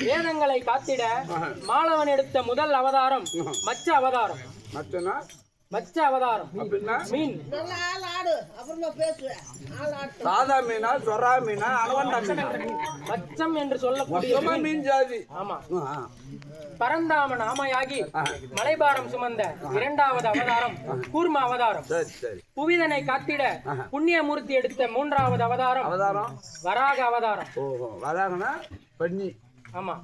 வேதங்களை காத்திட மாணவன் எடுத்த முதல் அவதாரம் மச்ச அவதாரம். மச்சனா? மச்ச அவதாரம். மீன். சாதா மீனா சொரா மீனா அனவண்டா மீனா? மச்சம் என்று சொல்லக்கூடிய மீன். ஜாதி. ஆமா. பரந்தாமன் ஆமையாகி மலைபாரம் சுமந்த இரண்டாவது அவதாரம் கூர்ம அவதாரம். புவிதனை காத்திட புண்ணியமூர்த்தி எடுத்த மூன்றாவது அவதாரம். அவதாரம்? வராக அவதாரம். ஓஹோ வராங்கன்னா பண்ணி. ஆமா.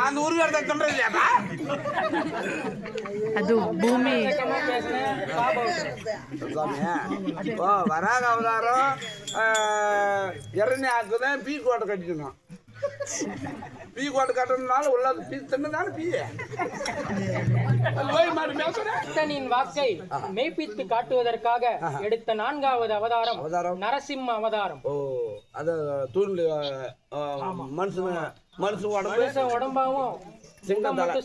அந்த ஒரு வேலை சொல்றது இல்லையாப்பா அது பூமி இப்போ வராக அவதாரம் இறநி ஆக்குதான் பீ கோட்டை கட்டிக்கணும் பீ கோட்டை கட்டணும்னால உள்ள பீ தின்னு பீ? பக்தனின் வாக்கை மெய்ப்பித்து காட்டுவதற்காக எடுத்த நான்காவது அவதாரம். நரசிம்ம அவதாரம். ஓ. அது தூண்ல மனுஷன் மனுஷன் உடம்பு. உடம்பாவும் சிங்கம் தலை.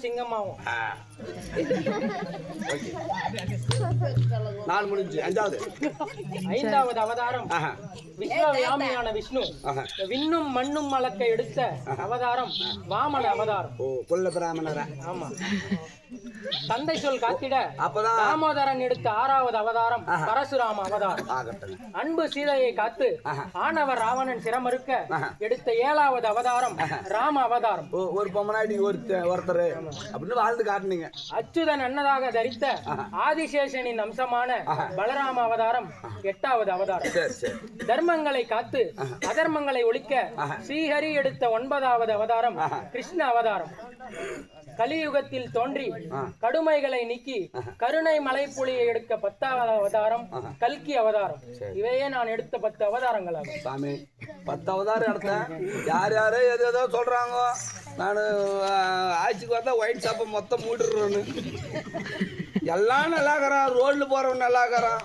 ஓகே. நாலு முடிஞ்சு. அஞ்சாவது. ஐந்தாவது அவதாரம். விஸ்வவியாமியான விஷ்ணு. விண்ணும் மண்ணும் அளக்க எடுத்த அவதாரம் வாமன அவதாரம். ஓ கொல்ல பிராமணரா? ஆமா. தந்தை சொல் காத்திட. அப்பதான் தாமோதரன் எடுத்த ஆறாவது அவதாரம் பரசுராம அவதாரம். அன்பு சீதையை காத்து ஆணவர் ராவணன் சிரமறுக்க எடுத்த ஏழாவது அவதாரம் ராம அவதாரம். ஒரு பொம்மனாடி ஒருத்தர் ஒருத்தர் அப்படின்னு வாழ்ந்து காட்டுனீங்க. அச்சுதன் அன்னதாக தரித்த ஆதிசேஷனின் அம்சமான பலராம அவதாரம் எட்டாவது அவதாரம். தர்மங்களை காத்து அதர்மங்களை ஒழிக்க ஸ்ரீஹரி எடுத்த ஒன்பதாவது அவதாரம் கிருஷ்ண அவதாரம். கலியுகத்தில் தோன்றி கடுமைகளை நீக்கி கருணை மலைப்புலியை எடுக்க பத்தாவது அவதாரம் கல்கி அவதாரம். இவையே நான் எடுத்த பத்து அவதாரங்களாகும். சாமி பத்து அவதாரம் எடுத்தேன். யார் யாரோ எது ஏதோ சொல்றாங்க. நான் ஆட்சிக்கு வந்தால் ஒயிட் ஷாப்பை மொத்தம் மூடிடுறோன்னு. எல்லாம் நல்லா இருக்கிறான் ரோட்டில் போகிறவன் நல்லா இருக்கிறான்